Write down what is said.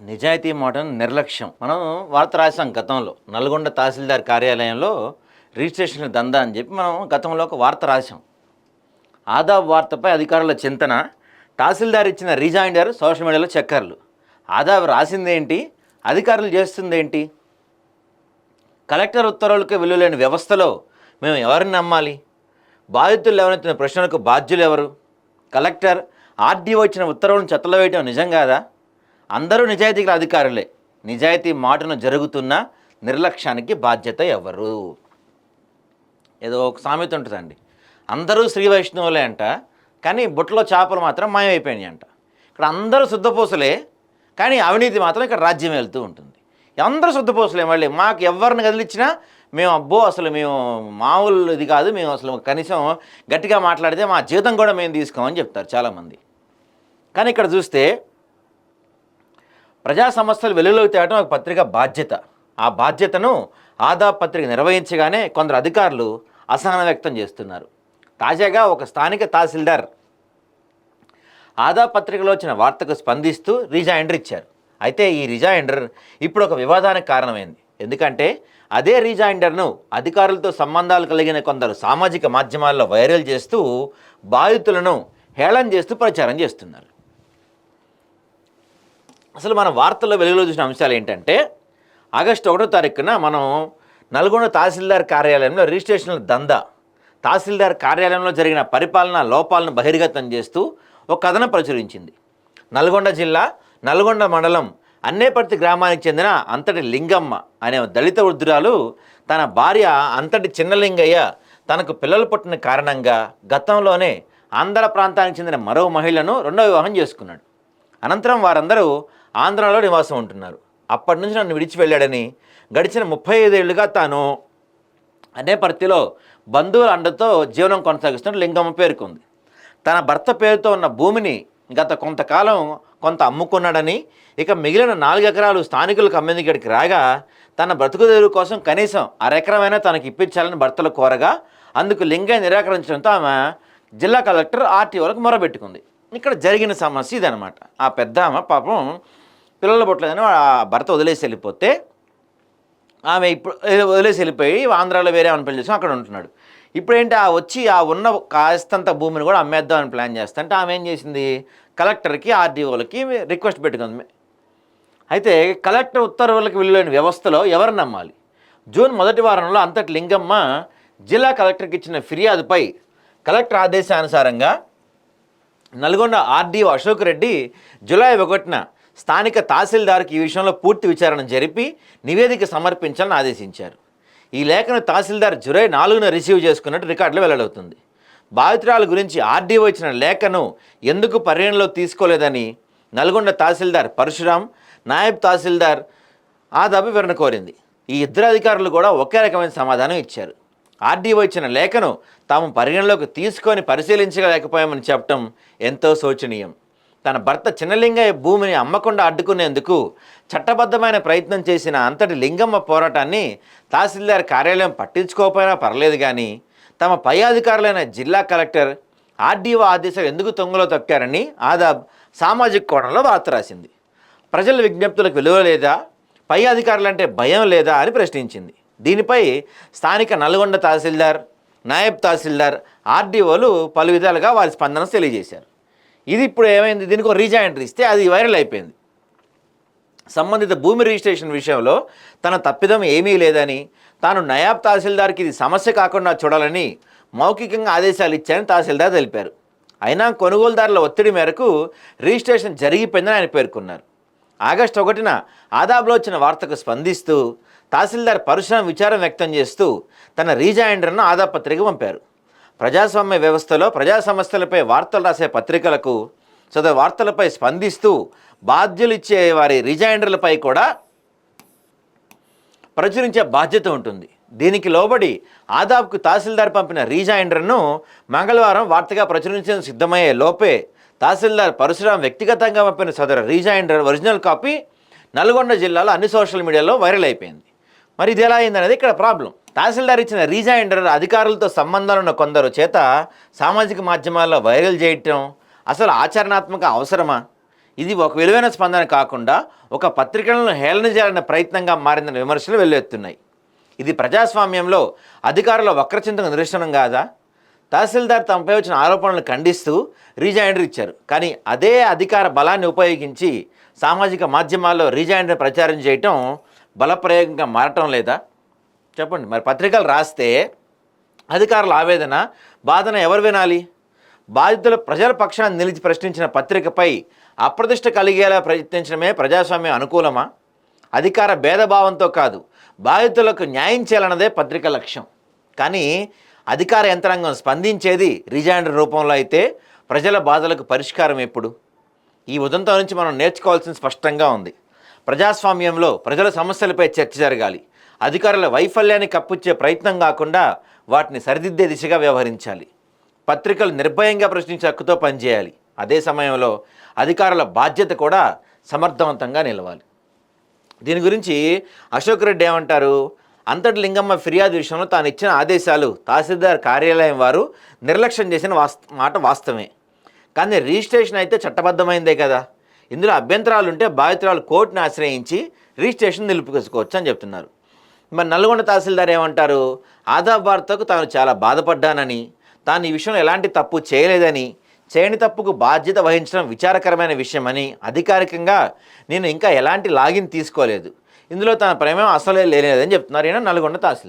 నిజాయితీ మోటన్ నిర్లక్ష్యం. మనం వార్త రాసాం గతంలో. నల్గొండ తహసీల్దార్ కార్యాలయంలో రిజిస్ట్రేషన్ దందా అని చెప్పి మనం గతంలో ఒక వార్త రాసాం ఆదాబ్ వార్తపై అధికారుల చింతన తహసీల్దార్ ఇచ్చిన రీజాయిండర్ సోషల్ మీడియాలో చక్కర్లు. ఆదాబ్ రాసిందేంటి అధికారులు చేస్తుందేంటి కలెక్టర్ ఉత్తర్వులకు విలువలేని వ్యవస్థలో మేము ఎవరిని నమ్మాలి? బాధితులు లేవనెత్తిన ప్రశ్నలకు బాధ్యులు ఎవరు? కలెక్టర్ ఆర్డీఓ ఇచ్చిన ఉత్తర్వులను చెత్తలో వేయటం నిజం కాదా? అందరూ నిజాయితీ అధికారులే. నిజాయితీ మాటను జరుగుతున్న నిర్లక్ష్యానికి బాధ్యత ఎవరు? ఏదో ఒక సామెత ఉంటుందండి. అందరూ శ్రీ వైష్ణవులే అంట కానీ బుట్టలో చేపలు మాత్రం మాయమైపోయినాయి అంట. ఇక్కడ అందరూ శుద్ధపూసలే కానీ అవినీతి మాత్రం ఇక్కడ రాజ్యం వెళ్తూ ఉంటుంది. అందరూ శుద్ధపూసలే మళ్ళీ. మాకు ఎవరిని కదిలిచ్చినా మేము అబ్బో అసలు మేము మామూలు ఇది కాదు మేము అసలు కనీసం గట్టిగా మాట్లాడితే మా జీతం కూడా మేము తీసుకోమని చెప్తారు చాలామంది. కానీ ఇక్కడ చూస్తే ప్రజా సమస్యలు వెలుగులోకి తేవడం ఒక పత్రిక బాధ్యత. ఆ బాధ్యతను ఆదా పత్రిక నిర్వహించగానే కొందరు అధికారులు అసహనం వ్యక్తం చేస్తున్నారు. తాజాగా ఒక స్థానిక తహసీల్దార్ ఆదా పత్రికలో వచ్చిన వార్తకు స్పందిస్తూ రిజైండర్ ఇచ్చారు. అయితే ఈ రిజైండర్ ఇప్పుడు ఒక వివాదానికి కారణమైంది. ఎందుకంటే అదే రిజైండర్ను అధికారులతో సంబంధాలు కలిగిన కొందరు సామాజిక మాధ్యమాల్లో వైరల్ చేస్తూ బాధితులను హేళన చేస్తూ ప్రచారం చేస్తున్నారు. అసలు మన వార్తల్లో వెలుగులో చూసిన అంశాలు ఏంటంటే ఆగస్టు ఒకటో తారీఖున మనం నల్గొండ తహసీల్దార్ కార్యాలయంలో రిజిస్ట్రేషన్ల దందా తహసీల్దార్ కార్యాలయంలో జరిగిన పరిపాలనా లోపాలను బహిర్గతం చేస్తూ ఒక కథనం ప్రచురించింది. నల్గొండ జిల్లా నల్గొండ మండలం అన్నేపర్తి గ్రామానికి చెందిన అంతటి లింగమ్మ అనే దళిత వృద్ధురాలు తన భార్య అంతటి చిన్నలింగయ్య తనకు పిల్లలు పుట్టిన కారణంగా గతంలోనే ఆంధ్ర ప్రాంతానికి చెందిన మరో మహిళను రెండో వివాహం చేసుకున్నాడు. అనంతరం వారందరూ ఆంధ్రాలో నివాసం ఉంటున్నారు. అప్పటి నుంచి నన్ను విడిచి వెళ్ళాడని గడిచిన ముప్పై ఐదేళ్ళుగా తాను అనేపర్తిలో బంధువుల అండతో జీవనం కొనసాగిస్తున్న లింగమ్మ పేర్కొంది తన భర్త పేరుతో ఉన్న భూమిని గత కొంతకాలం కొంత అమ్ముకున్నాడని ఇక మిగిలిన నాలుగు ఎకరాలు స్థానికులకు అమ్మేందుకు రాగా తన బ్రతుకుదేరు కోసం కనీసం అరెకరమైనా తనకి ఇప్పించాలని భర్తలు కోరగా అందుకు లింగయ్య నిరాకరించడంతో ఆమె జిల్లా కలెక్టర్ ఆర్టీఓలకు మొరబెట్టుకుంది ఇక్కడ జరిగిన సమస్య ఇదనమాట ఆ పెద్ద ఆమె పాపం పిల్లలు పుట్టలేదని ఆ భర్త వదిలేసి వెళ్ళిపోతే ఆమె ఇప్పుడు వదిలేసి వెళ్ళిపోయి ఆంధ్రాలో వేరే అని పెళ్ళి అక్కడ ఉంటున్నాడు. ఇప్పుడు ఏంటి ఆ వచ్చి ఆ ఉన్న కాస్తంత భూమిని కూడా అమ్మేద్దామని ప్లాన్ చేస్తా అంటే ఆమె ఏం చేసింది? కలెక్టర్కి ఆర్డీఓలకి రిక్వెస్ట్ పెట్టుకుంది అయితే కలెక్టర్ ఉత్తర్వులకు విలువైన వ్యవస్థలో ఎవరు నమ్మాలి? జూన్ మొదటి వారంలో అంతటి లింగమ్మ జిల్లా కలెక్టర్కి ఇచ్చిన ఫిర్యాదుపై కలెక్టర్ ఆదేశానుసారంగా నల్గొండ ఆర్డీఓ అశోక్ రెడ్డి జూలై ఒకటిన స్థానిక తహసీల్దార్కి ఈ విషయంలో పూర్తి విచారణ జరిపి నివేదిక సమర్పించాలని ఆదేశించారు. ఈ లేఖను తహసీల్దార్ జులై నాలుగున రిసీవ్ చేసుకున్నట్టు రికార్డులో వెల్లడవుతుంది. బాధితురాల గురించి ఆర్డీఓ ఇచ్చిన లేఖను ఎందుకు పరిగణలో తీసుకోలేదని నల్గొండ తహసీల్దార్ పరశురాం నాయబ్ తహసీల్దార్ ఆదాబు వివరణ కోరింది. ఈ ఇద్దరు అధికారులు కూడా ఒకే రకమైన సమాధానం ఇచ్చారు. ఆర్డీఓ ఇచ్చిన లేఖను తాము పరిగణలోకి తీసుకొని పరిశీలించలేకపోయామని చెప్పటం ఎంతో శోచనీయం. తన భర్త చిన్నలింగయ్య భూమిని అమ్మకుండా అడ్డుకునేందుకు చట్టబద్ధమైన ప్రయత్నం చేసిన అంతటి లింగమ్మ పోరాటాన్ని తహసీల్దార్ కార్యాలయం పట్టించుకోకపోయినా పర్లేదు కానీ తమ పై అధికారులైన జిల్లా కలెక్టర్ ఆర్డీఓ ఆదేశాలు ఎందుకు తొంగలో తొక్కారని ఆదాబ్ సామాజిక కోణంలో వార్త రాసింది. ప్రజల విజ్ఞప్తులకు విలువ లేదా పై అధికారులంటే భయం లేదా అని ప్రశ్నించింది. దీనిపై స్థానిక నల్గొండ తహసీల్దార్ నాయబ్ తహసీల్దార్ ఆర్డీఓలు పలు విధాలుగా వారి స్పందన తెలియజేశారు. ఇది ఇప్పుడు ఏమైంది? దీనికి ఒక రీజాయింటర్ ఇస్తే అది వైరల్ అయిపోయింది. సంబంధిత భూమి రిజిస్ట్రేషన్ విషయంలో తన తప్పిదం ఏమీ లేదని తాను నయాబ్ తహసీల్దార్కి ఇది సమస్య కాకుండా చూడాలని మౌఖికంగా ఆదేశాలు ఇచ్చారని తహసీల్దార్ తెలిపారు. అయినా కొనుగోలుదారుల ఒత్తిడి మేరకు రిజిస్ట్రేషన్ జరిగిపోయిందని ఆయన పేర్కొన్నారు. ఆగస్టు ఒకటిన ఆదాబ్లో వచ్చిన వార్తకు స్పందిస్తూ తహసీల్దార్ పరశురాం విచారం వ్యక్తం చేస్తూ తన రీజాయిండర్ను ఆదా పత్రిక పంపారు. ప్రజాస్వామ్య వ్యవస్థలో ప్రజా సమస్యలపై వార్తలు రాసే పత్రికలకు సదరు వార్తలపై స్పందిస్తూ బాధ్యులు ఇచ్చే వారి రిజైండర్లపై కూడా ప్రచురించే బాధ్యత ఉంటుంది. దీనికి లోబడి ఆదాబ్కు తహసీల్దార్ పంపిన రీజైండర్ను మంగళవారం వార్తగా ప్రచురించడం సిద్ధమయ్యే లోపే తహసీల్దార్ పరశురాం వ్యక్తిగతంగా పంపిన సదరు రీజైండర్ ఒరిజినల్ కాపీ నల్గొండ జిల్లాలో అన్ని సోషల్ మీడియాలో వైరల్ అయిపోయింది. మరి ఇది ఎలా అయిందనేది ఇక్కడ ప్రాబ్లం. తహసీల్దార్ ఇచ్చిన రీజైండర్ అధికారులతో సంబంధాలు ఉన్న కొందరు చేత సామాజిక మాధ్యమాల్లో వైరల్ చేయటం అసలు ఆచరణాత్మక అవసరమా? ఇది ఒక విలువైన స్పందన కాకుండా ఒక పత్రికలను హేళన చేయాలన్న ప్రయత్నంగా మారిందన్న విమర్శలు వెల్లువెత్తున్నాయి. ఇది ప్రజాస్వామ్యంలో అధికారుల వక్రచింతకు నిదర్శనం కాదా? తహసీల్దార్ తమపై వచ్చిన ఆరోపణలు ఖండిస్తూ రీజాయిండర్ ఇచ్చారు. కానీ అదే అధికార బలాన్ని ఉపయోగించి సామాజిక మాధ్యమాల్లో రీజాయిండర్ ప్రచారం చేయటం బలప్రయోగంగా మారటం లేదా? చెప్పండి. మరి పత్రికలు రాస్తే అధికారుల ఆవేదన బాధన ఎవరు వినాలి? బాధితుల ప్రజల పక్షాన్ని నిలిచి ప్రశ్నించిన పత్రికపై అప్రతిష్ట కలిగేలా ప్రయత్నించడమే ప్రజాస్వామ్యం అనుకూలమా? అధికార భేదభావంతో కాదు బాధితులకు న్యాయం చేయాలన్నదే పత్రిక లక్ష్యం. కానీ అధికార యంత్రాంగం స్పందించేది రిజాండర్ రూపంలో అయితే ప్రజల బాధలకు పరిష్కారం ఎప్పుడు? ఈ ఉదంతం నుంచి మనం నేర్చుకోవాల్సిన స్పష్టంగా ఉంది. ప్రజాస్వామ్యంలో ప్రజల సమస్యలపై చర్చ జరగాలి. అధికారుల వైఫల్యాన్ని కప్పుచ్చే ప్రయత్నం కాకుండా వాటిని సరిదిద్దే దిశగా వ్యవహరించాలి. పత్రికలు నిర్భయంగా ప్రశ్నించే హక్కుతో పనిచేయాలి. అదే సమయంలో అధికారుల బాధ్యత కూడా సమర్థవంతంగా నిలవాలి. దీని గురించి అశోక్ రెడ్డి ఏమంటారు? అంతటి లింగమ్మ ఫిర్యాదు విషయంలో తాను ఇచ్చిన ఆదేశాలు తహసీల్దార్ కార్యాలయం వారు నిర్లక్ష్యం చేసిన వాస్త మాట వాస్తవమే. కానీ రిజిస్ట్రేషన్ అయితే చట్టబద్ధమైందే కదా. ఇందులో అభ్యంతరాలు ఉంటే బాధితురాలు కోర్టును ఆశ్రయించి రిజిస్ట్రేషన్ నిలుపుకోవచ్చు అని చెప్తున్నారు. మరి నల్గొండ తహసీల్దార్ ఏమంటారు? ఆధార్ వార్తకు తాను చాలా బాధపడ్డానని తాను ఈ విషయంలో ఎలాంటి తప్పు చేయలేదని చేయని తప్పుకు బాధ్యత వహించడం విచారకరమైన విషయమని అధికారికంగా నేను ఇంకా ఎలాంటి లాగిన్ తీసుకోలేదు. ఇందులో తన ప్రమేయం అసలే లేదని చెప్తున్నారు ఈయన నల్గొండ తహసీల్దార్.